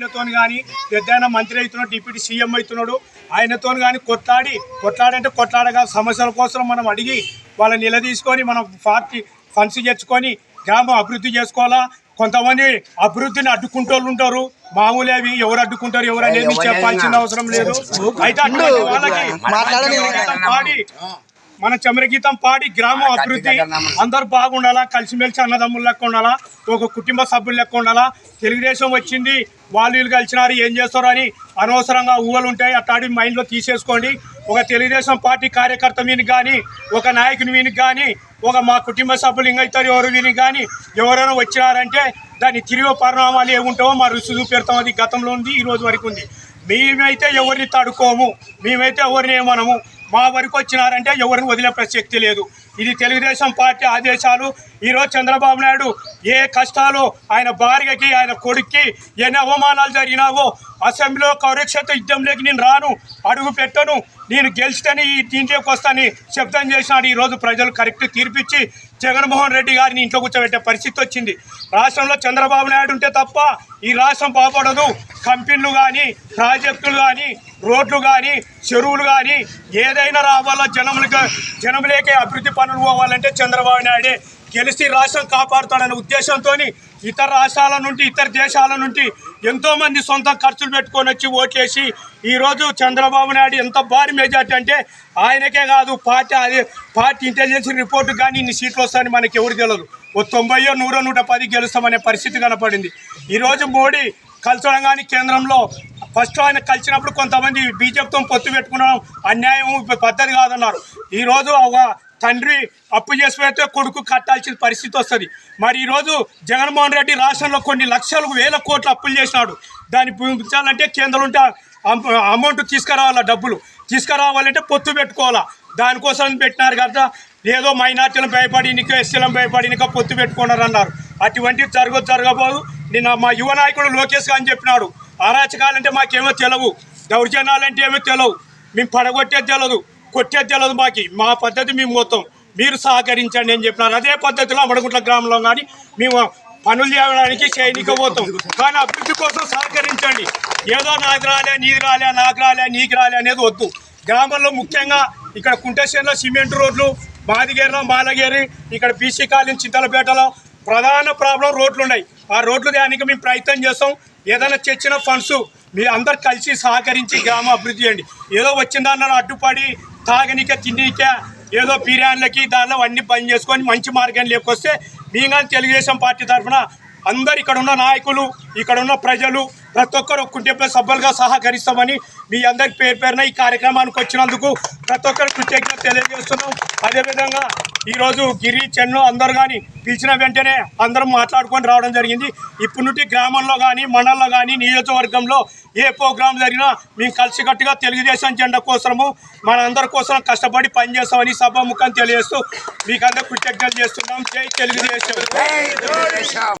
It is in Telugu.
ఆయనతో కానీ పెద్ద మంత్రి అవుతున్నాడు డిప్యూటీ సీఎం అవుతున్నాడు ఆయనతో కానీ కొట్లాడి కొట్లాడంటే కొట్లాడగా సమస్యల కోసం మనం అడిగి వాళ్ళని నిలదీసుకొని మనం పార్టీ ఫండ్స్ తెచ్చుకొని గ్రామం అభివృద్ధి చేసుకోవాలా? కొంతమంది అభివృద్ధిని అడ్డుకుంటోళ్ళు ఉంటారు. మామూలు అవి ఎవరు అడ్డుకుంటారు ఎవరు అనేది చెప్పాల్సిన అవసరం లేదు. అయితే వాళ్ళకి మన చమరగీతం పాడి గ్రామం అభివృద్ధి. అందరు బాగుండాలా కలిసిమెలిసి అన్నదమ్ములు లెక్క ఉండాలా ఒక కుటుంబ సభ్యులు లెక్క ఉండాలా. తెలుగుదేశం వచ్చింది వాళ్ళు వీళ్ళు కలిసినారు ఏం చేస్తారు అని అనవసరంగా ఊహలు ఉంటాయి. అట్లాంటి మైండ్లో తీసేసుకోండి. ఒక తెలుగుదేశం పార్టీ కార్యకర్త వీనికి కానీ ఒక నాయకుని వీనికి కానీ ఒక మా కుటుంబ సభ్యులు ఇంకైతారు ఎవరు వీనికి కానీ ఎవరైనా వచ్చినారంటే దాని తిరిగి పరిణామాలు ఏముంటావో మా రుచి చూపెడతాం. అది గతంలో ఉంది ఈ రోజు వరకు ఉంది. మేమైతే ఎవరిని తడుకోము మేమైతే ఎవరిని ఏమనము. మా వరకు వచ్చినారంటే ఎవరిని వదిలే ప్రసక్తి లేదు. ఇది తెలుగుదేశం పార్టీ ఆదేశాలు. ఈరోజు చంద్రబాబు నాయుడు ఏ కష్టాలు ఆయన భార్యకి ఆయన కొడుక్కి ఎన్ని అవమానాలు జరిగినావో అసెంబ్లీలో కౌరక్షత యుద్ధంలోకి నేను రాను అడుగు పెట్టను నేను గెలిచితేనే ఈ దీంట్లోకి వస్తానని శబ్దం చేసినాడు ఈరోజు ప్రజలు. కరెక్ట్ తీర్పిచ్చి జగన్మోహన్ రెడ్డి గారిని ఇంట్లో కూర్చోబెట్టే పరిస్థితి వచ్చింది. రాష్ట్రంలో చంద్రబాబు నాయుడు ఉంటే తప్ప ఈ రాష్ట్రం బాగుపడదు. కంపెనీలు కానీ ప్రాజెక్టులు కానీ రోడ్లు కానీ చెరువులు కానీ ఏదైనా రావాలో? జనములకు జనములేకే అభివృద్ధి పనులు పోవాలంటే చంద్రబాబు నాయుడే గెలిచి రాష్ట్రం కాపాడుతాడనే ఉద్దేశంతో ఇతర రాష్ట్రాల నుండి ఇతర దేశాల నుండి ఎంతోమంది సొంత ఖర్చులు పెట్టుకొని వచ్చి ఓట్లేసి ఈరోజు చంద్రబాబు నాయుడు ఎంత భారీ మెజార్టీ అంటే ఆయనకే కాదు పార్టీ అది పార్టీ ఇంటెలిజెన్స్ రిపోర్ట్ కానీ ఇన్ని సీట్లు వస్తాయని మనకి ఎవరు తెలియదు ఓ తొంభైయో నూరో నూట పది గెలుస్తామనే పరిస్థితి కనపడింది. ఈరోజు మోడీ కలచడం కానీ కేంద్రంలో ఫస్ట్ ఆయన కలిసినప్పుడు కొంతమంది బీజేపీతో పొత్తు పెట్టుకున్నాం అన్యాయం పద్ధతి కాదన్నారు. ఈరోజు ఒక తండ్రి అప్పు చేసిపోతే కొడుకు కట్టాల్సిన పరిస్థితి వస్తుంది. మరి ఈరోజు జగన్మోహన్ రెడ్డి రాష్ట్రంలో కొన్ని లక్షలకు వేల కోట్లు అప్పులు చేసినాడు. దాన్ని పంపించాలంటే కేంద్రం ఉంటే అమౌంట్ తీసుకురావాలా డబ్బులు? తీసుకురావాలంటే పొత్తు పెట్టుకోవాలా? దానికోసం పెట్టినారు కదా ఏదో మైనార్టీలను భయపడి నీకు ఎస్సీలను భయపడి నీకు పొత్తు పెట్టుకున్నారు అన్నారు అటువంటివి జరగదు జరగబోదు. నిన్న మా యువ నాయకుడు లోకేష్ గారు చెప్పినాడు. అరాచకాలంటే మాకేమో తెలవు. దౌర్జన్యాలంటే ఏమో తెలవు. మేము పడగొట్టేది తెలియదు కొట్టేది తెలియదు మాకి. మా పద్ధతి మేము మొత్తం. మీరు సహకరించండి అని చెప్పినారు. అదే పద్ధతిలో అమడగుంట్ల గ్రామంలో కానీ మేము పనులు చేయడానికి చేయనికపోతాం కానీ అభివృద్ధి కోసం సహకరించండి. ఏదో నాకు రాలే నీకు రాలే నాకు రాలే నీకు రాలే అనేది వద్దు. గ్రామంలో ముఖ్యంగా ఇక్కడ కుంటేశ్వరంలో సిమెంట్ రోడ్లు మాదిగేరులో మాలగేరి ఇక్కడ బీసీ కాలనీ చింతలపేటలో ప్రధాన ప్రాబ్లం రోడ్లు ఉన్నాయి ఆ రోడ్లు దానికి మేము ప్రయత్నం చేస్తాం. ఏదైనా తెచ్చిన ఫండ్స్ మీ అందరు కలిసి సహకరించి గ్రామం అభివృద్ధి చేయండి. ఏదో వచ్చిందన్న అడ్డుపడి తాగనిక తిండిక ఏదో బిర్యానీలకి దానిలో అన్ని బంద్ చేసుకొని మంచి మార్గాన్ని లేకొస్తే మీ కానీ తెలుగుదేశం పార్టీ తరఫున అందరు ఇక్కడ ఉన్న నాయకులు ఇక్కడ ఉన్న ప్రజలు ప్రతి ఒక్కరు కుటుంబ సభ్యులుగా సహకరిస్తామని మీ అందరికి పేరు పేరున ఈ కార్యక్రమానికి వచ్చినందుకు ప్రతి ఒక్కరు కృతజ్ఞత తెలియజేస్తున్నాం. అదేవిధంగా ఈరోజు గిరి చెన్ను అందరు కానీ పిలిచిన వెంటనే అందరం మాట్లాడుకొని రావడం జరిగింది. ఇప్పటి నుండి గ్రామంలో కానీ మండలంలో కానీ నియోజకవర్గంలో ఏ ప్రోగ్రాం జరిగినా మేము కలిసికట్టుగా తెలుగుదేశం జెండా కోసము మనందరి కోసం కష్టపడి పనిచేస్తామని సభాముఖం తెలియజేస్తూ మీకు అందరూ కృతజ్ఞతలు చేస్తున్నాం. జై తెలుగుదేశం.